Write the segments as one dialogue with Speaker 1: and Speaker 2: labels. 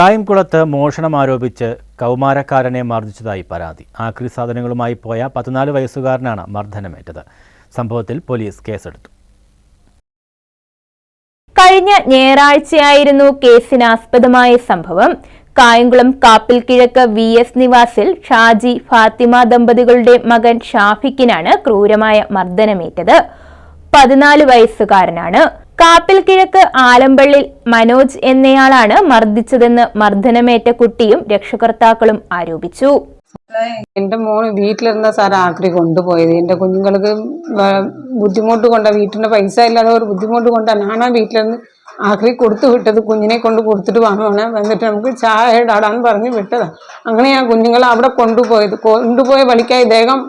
Speaker 1: കായംകുളത്ത് മോഷണം ആരോപിച്ച് കൗമാരക്കാരനെ മർദ്ദിച്ചതായി പരാതി. ആക്രി സാധനങ്ങളുമായി പോയ പതിനാല് വയസ്സുകാരനാണ് മർദ്ദനമേറ്റത്. സംഭവത്തിൽ പോലീസ് കേസെടുത്തു.
Speaker 2: കഴിഞ്ഞ ഞായറാഴ്ചയായിരുന്നു കേസിനാസ്പദമായ സംഭവം. കായംകുളം കാപ്പിൽ കിഴക്ക് വി എസ് നിവാസിൽ ഷാജി ഫാത്തിമ ദമ്പതികളുടെ മകൻ ഷാഫിക്കിനാണ് ക്രൂരമായ മർദ്ദനമേറ്റത്. പതിനാല് വയസ്സുകാരനാണ്. കാപ്പിൽ കിഴക്ക് ആലമ്പള്ളിൽ മനോജ് എന്നയാളാണ് മർദ്ദിച്ചതെന്ന് മർദ്ദനമേറ്റ കുട്ടിയും രക്ഷകർത്താക്കളും ആരോപിച്ചു.
Speaker 3: എന്റെ മോന് വീട്ടിലിരുന്ന സാർ ആക്രി കൊണ്ടുപോയത്. എന്റെ കുഞ്ഞുങ്ങൾക്ക് ബുദ്ധിമുട്ട് കൊണ്ട വീട്ടിന്റെ പൈസ ഇല്ലാതെ ഒരു ബുദ്ധിമുട്ട് കൊണ്ടാ ഞാനാ ആ വീട്ടിലിരുന്ന് ആക്രി കൊടുത്തു വിട്ടത്. കുഞ്ഞിനെ കൊണ്ട് കൊടുത്തിട്ട് വാങ്ങുവാണ് വന്നിട്ട് നമുക്ക് ചായ ഇടാടാന്ന് പറഞ്ഞ് വിട്ടതാ. അങ്ങനെ ഞാൻ കുഞ്ഞുങ്ങളെ അവിടെ കൊണ്ടുപോയത്. കൊണ്ടുപോയ വഴിക്കായി ഇദ്ദേഹം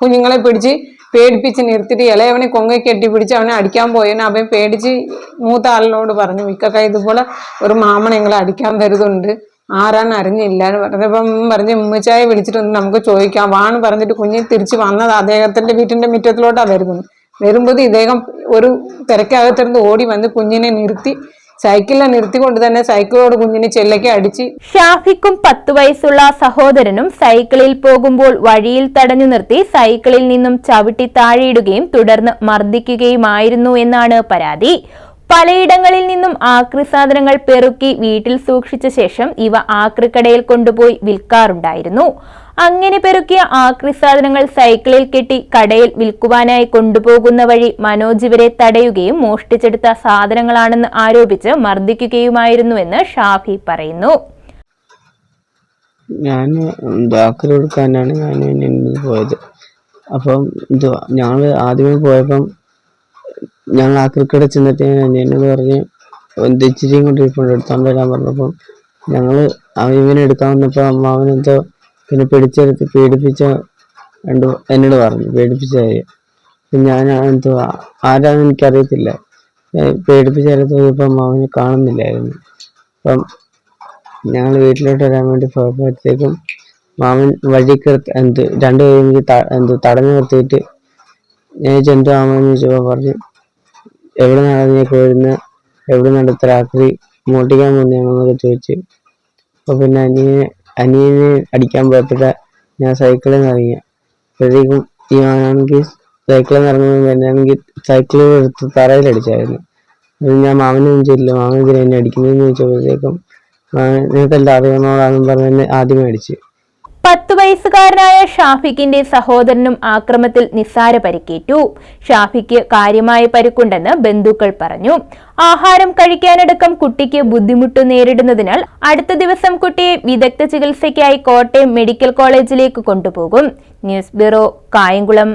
Speaker 3: കുഞ്ഞുങ്ങളെ പിടിച്ച് പേടിപ്പിച്ച് നിർത്തിയിട്ട് ഇളയവനെ കൊങ്ങ കെട്ടി പിടിച്ച് അവനെ അടിക്കാൻ പോയവനെ അവൻ പേടിച്ച് മൂത്ത ആളിനോട് പറഞ്ഞു മിക്കക്ക ഇതുപോലെ ഒരു മാമൻ ഞങ്ങളെ അടിക്കാൻ വരുന്നുണ്ട്. ആരാന്ന് അറിഞ്ഞില്ല. എന്ന് പറഞ്ഞപ്പം പറഞ്ഞ് ഉമ്മച്ചായെ വിളിച്ചിട്ടൊന്ന് നമുക്ക് ചോദിക്കാം. വാണ് പറഞ്ഞിട്ട് കുഞ്ഞ് തിരിച്ച് വന്നത് അദ്ദേഹത്തിന്റെ വീട്ടിന്റെ മുറ്റത്തിലോട്ടാണ് വരുന്നത്. വരുമ്പോൾ ഇദ്ദേഹം ഒരു തിരക്കകത്തിരുന്ന് ഓടി വന്ന് കുഞ്ഞിനെ നിർത്തി സൈക്കിളിനെ നിർത്തിക്കൊണ്ട് തന്നെ സൈക്കിളോട് കുഞ്ഞിനെ ചെല്ലയ്ക്ക് അടിച്ച്.
Speaker 2: ഷാഫിക്കും പത്തു വയസ്സുള്ള സഹോദരനും സൈക്കിളിൽ പോകുമ്പോൾ വഴിയിൽ തടഞ്ഞു നിർത്തി സൈക്കിളിൽ നിന്നും ചവിട്ടി താഴെയിടുകയും തുടർന്ന് മർദ്ദിക്കുകയുമായിരുന്നു എന്നാണ് പരാതി. പലയിടങ്ങളിൽ നിന്നും ആക്രി സാധനങ്ങൾ പെറുക്കി വീട്ടിൽ സൂക്ഷിച്ച ശേഷം ഇവ ആക്രിക്കടയിൽ കൊണ്ടുപോയി വിൽക്കാറുണ്ടായിരുന്നു. അങ്ങനെ പെറുക്കിയ ആക്രി സാധനങ്ങൾ സൈക്കിളിൽ കെട്ടി കടയിൽ വിൽക്കുവാനായി കൊണ്ടുപോകുന്ന വഴി മനോജ് ഇവരെ തടയുകയും മോഷ്ടിച്ചെടുത്ത സാധനങ്ങളാണെന്ന് ആരോപിച്ച് മർദ്ദിക്കുകയുമായിരുന്നുവെന്ന് ഷാഫി പറയുന്നു.
Speaker 4: ഞാൻ ആക്രി കൊടുക്കാനാണ് ഞാൻ പോയത്. അപ്പം എന്തുവാ ഞങ്ങൾ ആദ്യമേ പോയപ്പം ഞങ്ങൾ ആക്രിക്കട ചെന്നിട്ട് എന്നോട് പറഞ്ഞ് ഇച്ചിരിയും കൊണ്ട് റീഫണ്ട് എടുത്തോണ്ട് വരാൻ പറഞ്ഞപ്പം ഞങ്ങൾ ഇവനെടുക്കാൻ വന്നപ്പോൾ അമ്മാവൻ എന്തോ പിന്നെ പിടിച്ചെടുത്ത് പീഡിപ്പിച്ച രണ്ട് എന്നോട് പറഞ്ഞു പേടിപ്പിച്ച കാര്യം. ഞാൻ എന്തുവാ ആരാന്ന് എനിക്കറിയത്തില്ല. പീഡിപ്പിച്ച പേടിപ്പിച്ചെടുത്ത് ഇപ്പം അവന് കാണുന്നില്ലായിരുന്നു. അപ്പം ഞങ്ങൾ വീട്ടിലോട്ട് വരാൻ വേണ്ടി പോയപ്പോഴത്തേക്കും മാമൻ വഴിക്ക് എന്ത് രണ്ടു പേരും കൂടി ത- എന്ത് തടഞ്ഞു നിർത്തിയിട്ട് ഞാൻ ചെന്തു ആമെന്ന് ചോദിച്ചപ്പോൾ പറഞ്ഞു എവിടെ നിന്നാണ് നീ പോയിരുന്നത് എവിടെ നിന്നാണ് രാത്രി മോട്ടിക്കാൻ പോകുന്നതാണെന്നൊക്കെ ചോദിച്ചു. അപ്പോൾ പിന്നെ അനിയനെ അനിയനെ അടിക്കാൻ പോയപ്പോഴാ ഞാൻ സൈക്കിളിൽ നിന്ന് ഇറങ്ങിയ. അപ്പോഴത്തേക്കും ഞാനാണെങ്കിൽ സൈക്കിളിൽ നിന്ന് ഇറങ്ങുമ്പോൾ എന്നാണെങ്കിൽ സൈക്കിൾ എടുത്ത് തറയിലടിച്ചായിരുന്നു ഞാൻ മാമനൊന്നും ചെയ്തില്ല മാമൻ ഇതിനെ എന്നെ അടിക്കുന്നതെന്ന് ചോദിച്ചപ്പോഴത്തേക്കും നിനക്കെല്ലാം അറിയാവുന്നതാണെന്ന് പറഞ്ഞ് എന്നെ ആദ്യമേ അടിച്ചു.
Speaker 2: പത്തു വയസ്സുകാരനായ ഷാഫിക്കിന്റെ സഹോദരനും ആക്രമത്തിൽ നിസ്സാര പരിക്കേറ്റു. ഷാഫിക്ക് കാര്യമായ പരിക്കുണ്ടെന്ന് ബന്ധുക്കൾ പറഞ്ഞു. ആഹാരം കഴിക്കാനടക്കം കുട്ടിക്ക് ബുദ്ധിമുട്ട് നേരിടുന്നതിനാൽ അടുത്ത ദിവസം കുട്ടിയെ വിദഗ്ധ ചികിത്സയ്ക്കായി കോട്ടയം മെഡിക്കൽ കോളേജിലേക്ക് കൊണ്ടുപോകും. News bureau Kayamkulam.